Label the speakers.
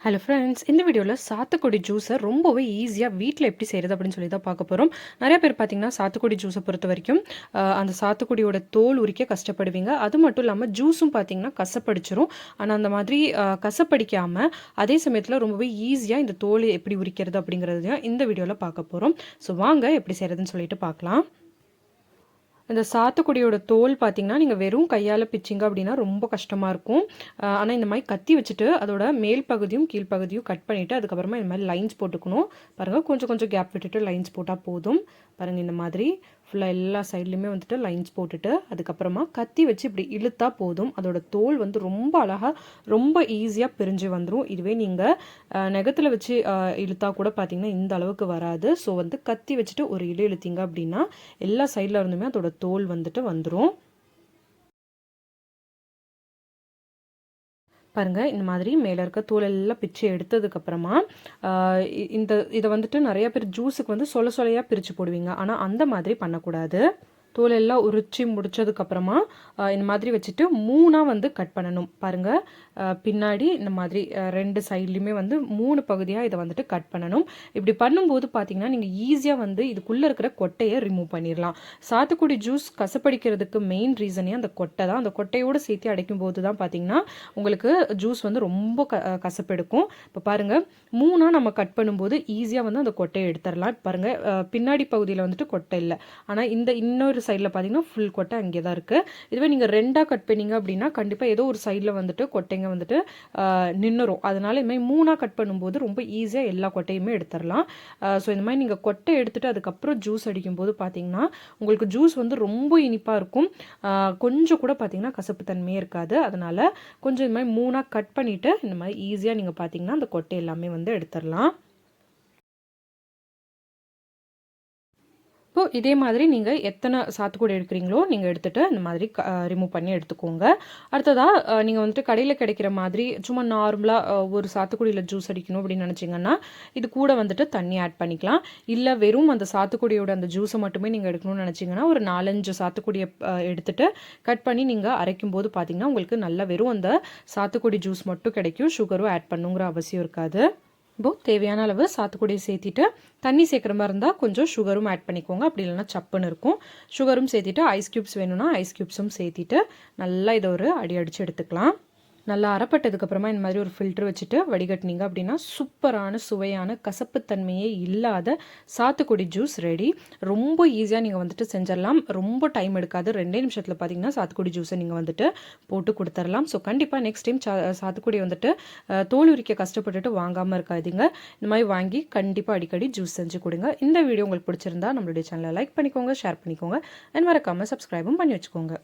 Speaker 1: Hello friends இந்த வீடியோவில் சாத்துக்குடி ஜூஸை ரொம்பவே ஈஸியாக வீட்டில் எப்படி செய்கிறது அப்படின்னு சொல்லி தான் பார்க்க போகிறோம் நிறைய பேர் பார்த்திங்கன்னா சாத்துக்குடி ஜூஸை பொறுத்த வரைக்கும் அந்த சாத்துக்குடியோட தோல் உரிக்க கஷ்டப்படுவீங்க. அது மட்டும் இல்லாமல் ஜூஸும் பார்த்தீங்கன்னா கசப்படிச்சிரும். ஆனால் அந்த மாதிரி கசப்படிக்காமல் அதே சமயத்தில் ரொம்பவே ஈஸியாக இந்த தோல் எப்படி உரிக்கிறது அப்படிங்கிறதையும் இந்த வீடியோவில் பார்க்க போகிறோம் ஸோ வாங்க எப்படி செய்கிறதுன்னு சொல்லிட்டு பார்க்கலாம். இந்த சாத்துக்குடியோட தோல் பார்த்தீங்கன்னா நீங்கள் வெறும் கையால் பிச்சிங்க அப்படின்னா ரொம்ப கஷ்டமாக இருக்கும். ஆனால் இந்த மாதிரி கத்தி வச்சுட்டு அதோட மேல் பகுதியும் கீழ்ப்பகுதியும் கட் பண்ணிவிட்டு அதுக்கப்புறமா இந்த மாதிரி லைன்ஸ் போட்டுக்கணும். பாருங்கள் கொஞ்சம் கொஞ்சம் கேப் விட்டுட்டு லைன்ஸ் போட்டால் போதும். பாருங்கள் இந்த மாதிரி. ஃபுல்லாக எல்லா சைட்லேயுமே வந்துட்டு லைன்ஸ் போட்டுட்டு அதுக்கப்புறமா கத்தி வச்சு இப்படி இழுத்தா போதும். அதோட தோல் வந்து ரொம்ப அழகாக ரொம்ப ஈஸியாக பிரிஞ்சு வந்துடும் இதுவே நீங்கள் நெகத்தில் வச்சு இழுத்தா கூட பார்த்தீங்கன்னா இந்த அளவுக்கு வராது. ஸோ வந்து கத்தி வச்சுட்டு ஒரு இழு இழுத்தீங்க அப்படின்னா எல்லா சைடில் இருந்துமே அதோட தோல் வந்துட்டு வந்துடும் பாருங்க இந்த மாதிரி மேலே இருக்க தூளெல்லாம் பிச்சு எடுத்ததுக்கப்புறமா இந்த இதை வந்துட்டு நிறைய பேர் ஜூஸுக்கு வந்து சொல சொலையாக பிரித்து போடுவீங்க. ஆனால் அந்த மாதிரி பண்ணக்கூடாது. தோல் எல்லாம் உரிச்சு முடிச்சதுக்கப்புறமா இந்த மாதிரி வச்சுட்டு மூணாக வந்து கட் பண்ணணும். பாருங்கள் பின்னாடி இந்த மாதிரி ரெண்டு சைட்லேயுமே வந்து மூணு பகுதியாக இதை வந்துட்டு கட் பண்ணணும். இப்படி பண்ணும்போது பார்த்தீங்கன்னா நீங்கள் ஈஸியாக வந்து இதுக்குள்ளே இருக்கிற கொட்டையை ரிமூவ் பண்ணிடலாம். சாத்துக்குடி ஜூஸ் கசப்படிக்கிறதுக்கு மெயின் ரீசனே அந்த கொட்டை தான். அந்த கொட்டையோடு சேர்த்து அடைக்கும் போது தான் பார்த்தீங்கன்னா உங்களுக்கு ஜூஸ் வந்து ரொம்ப க கசப்பெடுக்கும். இப்போ பாருங்கள் மூணாக நம்ம கட் பண்ணும்போது ஈஸியாக வந்து அந்த கொட்டையை எடுத்துடலாம். பாருங்கள் பின்னாடி பகுதியில் வந்துட்டு கொட்டை இல்லை. ஆனால் இந்த இன்னொரு சைடில் பார்த்தீங்கன்னா ஃபுல் கொட்டை அங்கே தான் இருக்குது இதுவே நீங்கள் ரெண்டாக கட் பண்ணீங்க அப்படின்னா கண்டிப்பாக ஏதோ ஒரு சைடில் வந்துட்டு கொட்டைங்க வந்துட்டு நின்றுரும் அதனால இதுமாதிரி மாதிரி மூணாக கட் பண்ணும்போது ரொம்ப ஈஸியாக எல்லா கொட்டையுமே எடுத்துடலாம் ஸோ இந்த மாதிரி நீங்கள் கொட்டை எடுத்துகிட்டு அதுக்கப்புறம் ஜூஸ் அடிக்கும்போது பார்த்தீங்கன்னா உங்களுக்கு ஜூஸ் வந்து ரொம்ப இனிப்பாக இருக்கும். கொஞ்சம் கூட பார்த்தீங்கன்னா கசப்பு தன்மையே இருக்காது. அதனால் கொஞ்சம் இந்த மாதிரி மூணாக கட் பண்ணிவிட்டு இந்த மாதிரி ஈஸியாக நீங்கள் பார்த்தீங்கன்னா அந்த கொட்டை எல்லாமே வந்து எடுத்துடலாம் இப்போது இதே மாதிரி நீங்கள் எத்தனை சாத்துக்குடி எடுக்கிறீங்களோ நீங்கள் எடுத்துகிட்டு அந்த மாதிரி ரிமூவ் பண்ணி எடுத்துக்கோங்க. அடுத்ததாக நீங்கள் வந்துட்டு கடையில் கிடைக்கிற மாதிரி சும்மா நார்மலாக ஒரு சாத்துக்குடியில் ஜூஸ் அடிக்கணும் அப்படின்னு நினச்சிங்கன்னா இது கூட வந்துட்டு தண்ணி ஆட் பண்ணிக்கலாம். இல்லை வெறும் அந்த சாத்துக்குடியோட அந்த ஜூஸை மட்டுமே நீங்கள் எடுக்கணும்னு நினச்சிங்கன்னா ஒரு நாலஞ்சு சாத்துக்குடியை எடுத்துகிட்டு கட் பண்ணி நீங்கள் அரைக்கும் போது பார்த்தீங்கன்னா உங்களுக்கு நல்ல வெறும் அந்த சாத்துக்குடி ஜூஸ் மட்டும் கிடைக்கும். சுகரும் ஆட் பண்ணுங்கிற அவசியம் இருக்காது. இப்போது தேவையான அளவு சாத்துக்குடியை சேர்த்திட்டு தண்ணி சேர்க்குற மாதிரி இருந்தால் கொஞ்சம் சுகரும் ஆட் பண்ணிக்கோங்க. அப்படி இல்லைன்னா சப்புன்னு இருக்கும். சுகரும் சேர்த்திட்டு ஐஸ் க்யூப்ஸ் வேணும்னா ஐஸ் க்யூப்ஸும் சேர்த்திட்டு நல்லா இதை ஒரு அடி அடித்து எடுத்துக்கலாம். நல்லா அறப்பட்டதுக்கப்புறமா இந்த மாதிரி ஒரு ஃபில்டர் வச்சுட்டு வடிகட்டினீங்க அப்படின்னா சூப்பரான சுவையான கசப்புத்தன்மையே இல்லாத சாத்துக்குடி ஜூஸ் ரெடி ரொம்ப ஈஸியாக நீங்கள் வந்துட்டு செஞ்சிடலாம். ரொம்ப டைம் எடுக்காது. ரெண்டே நிமிஷத்தில் பார்த்தீங்கன்னா சாத்துக்குடி ஜூஸை நீங்கள் வந்துட்டு போட்டு கொடுத்துடலாம். ஸோ கண்டிப்பாக நெக்ஸ்ட் டைம் சாத்துக்குடி வந்துட்டு தோல் உரிக்க கஷ்டப்பட்டுட்டு வாங்காமல் இருக்காதீங்க. இந்த மாதிரி வாங்கி கண்டிப்பாக அடிக்கடி ஜூஸ் செஞ்சு கொடுங்க. இந்த வீடியோ உங்களுக்கு பிடிச்சிருந்தா நம்மளுடைய சேனலை லைக் பண்ணிக்கோங்க ஷேர் பண்ணிக்கோங்க. அண்ட் மறக்காமல் சப்ஸ்கிரைபும் பண்ணி வச்சுக்கோங்க.